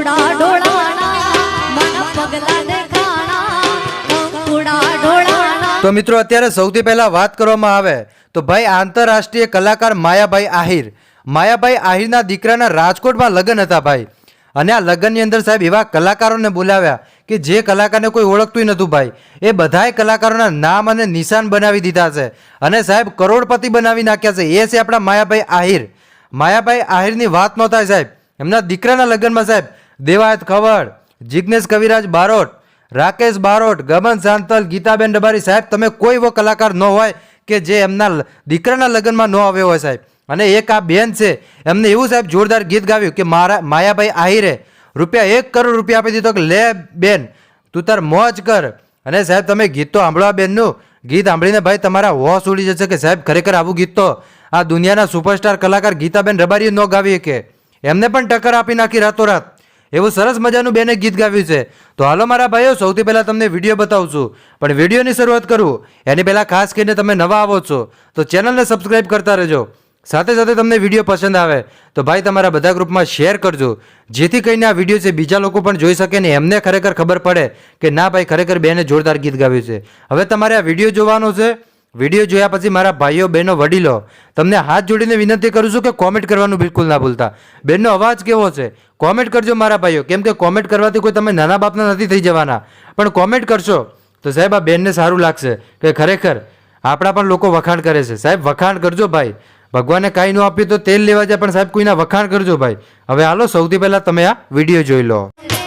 અંકુડા તો મિત્રો, અત્યારે સૌથી પહેલા વાત કરવામાં આવે તો ભાઈ આંતરરાષ્ટ્રીય કલાકાર માયાભાઈ આહિર. માયાભાઈ આહિરના દીકરાના રાજકોટમાં લગ્ન હતા ભાઈ. અને આ લગ્નની અંદર સાહેબ એવા કલાકારોને બોલાવ્યા કે જે કલાકારને કોઈ ઓળખતું નહોતું ભાઈ. એ બધાય કલાકારોના નામ અને નિશાન બનાવી દીધા છે. અને સાહેબ કરોડપતિ બનાવી નાખ્યા છે. એ છે આપણા માયાભાઈ આહિર. માયાભાઈ આહિરની વાત નહોતા સાહેબ. એમના દીકરાના લગ્નમાં સાહેબ દેવાયત ખવડ જિજ્ઞેશ કવિરાજ બારોટ, રાકેશ બારોટ ગમન સાંતલ, ગીતાબેન ડબારી, સાહેબ, તમે કોઈ એવો કલાકાર ન હોય કે જે એમના દીકરાના લગ્નમાં ન આવ્યો હોય, સાહેબ. અને એક આ બેન છે, એમને એવું, સાહેબ, જોરદાર ગીત ગાવ્યું કે મારા, માયાભાઈ આહિરે, રૂપિયા એક કરોડ રૂપિયા આપી દીધો કે, લે, બેન, તું તાર મોજ કર. અને સાહેબ, તમે ગીત તો સાંભળવા બેનનું. ગીત સાંભળીને ભાઈ તમારા હોશ ઉડી જશે કે, સાહેબ, ખરેખર આવું ગીત તો આ દુનિયાના સુપરસ્ટાર કલાકાર ગીતાબેન રબારીએ ન ગાવી કે? એમને પણ ટક્કર આપી નાખી રાતોરાત. એવું સરસ મજાનું બેને ગીત ગાવ્યું છે. તો હાલો મારા ભાઈઓ, સૌથી પહેલાં તમને વીડિયો બતાવું છું પણ વિડીયોની શરૂઆત કરું. એની પહેલાં ખાસ કરીને તમે નવા આવો છો, તો ચેનલને સબસ્ક્રાઈબ કરતા રહેજો. સાથે સાથે તમને વીડિયો પસંદ આવે, તો ભાઈ તમારા બધા ગ્રુપમાં શેર કરજો. જેથી કરીને આ વીડિયો છે બીજા લોકો પણ જોઈ શકે ને એમને ખરેખર ખબર પડે કે ના ભાઈ ખરેખર બેને જોરદાર ગીત ગાવ્યું છે. હવે તમારે આ વીડિયો જોવાનો છે. વીડિયો જોયા પછી મારા ભાઈઓ, બહેનો, વડીલો, તમને હાથ જોડીને વિનંતી કરું છું કે કોમેન્ટ કરવાનું બિલકુલ ના ભૂલતા. બેનનો અવાજ કેવો છે? કોમેન્ટ કરજો મારા ભાઈઓ. કેમ કે કોમેન્ટ કરવાથી કોઈ તમે નાના બાપના નથી થઈ જવાના. પણ કોમેન્ટ કરશો તો સાહેબ આ બેનને સારું લાગશે કે ખરેખર આપણા પણ લોકો વખાણ કરે છે. સાહેબ, વખાણ કરજો ભાઈ. ભગવાને કાંઈ ન આપ્યું તો તેલ લેવા જાય, પણ સાહેબ કોઈના વખાણ કરજો ભાઈ. હવે હાલો, સૌથી પહેલાં તમે આ વીડિયો જોઈ લે.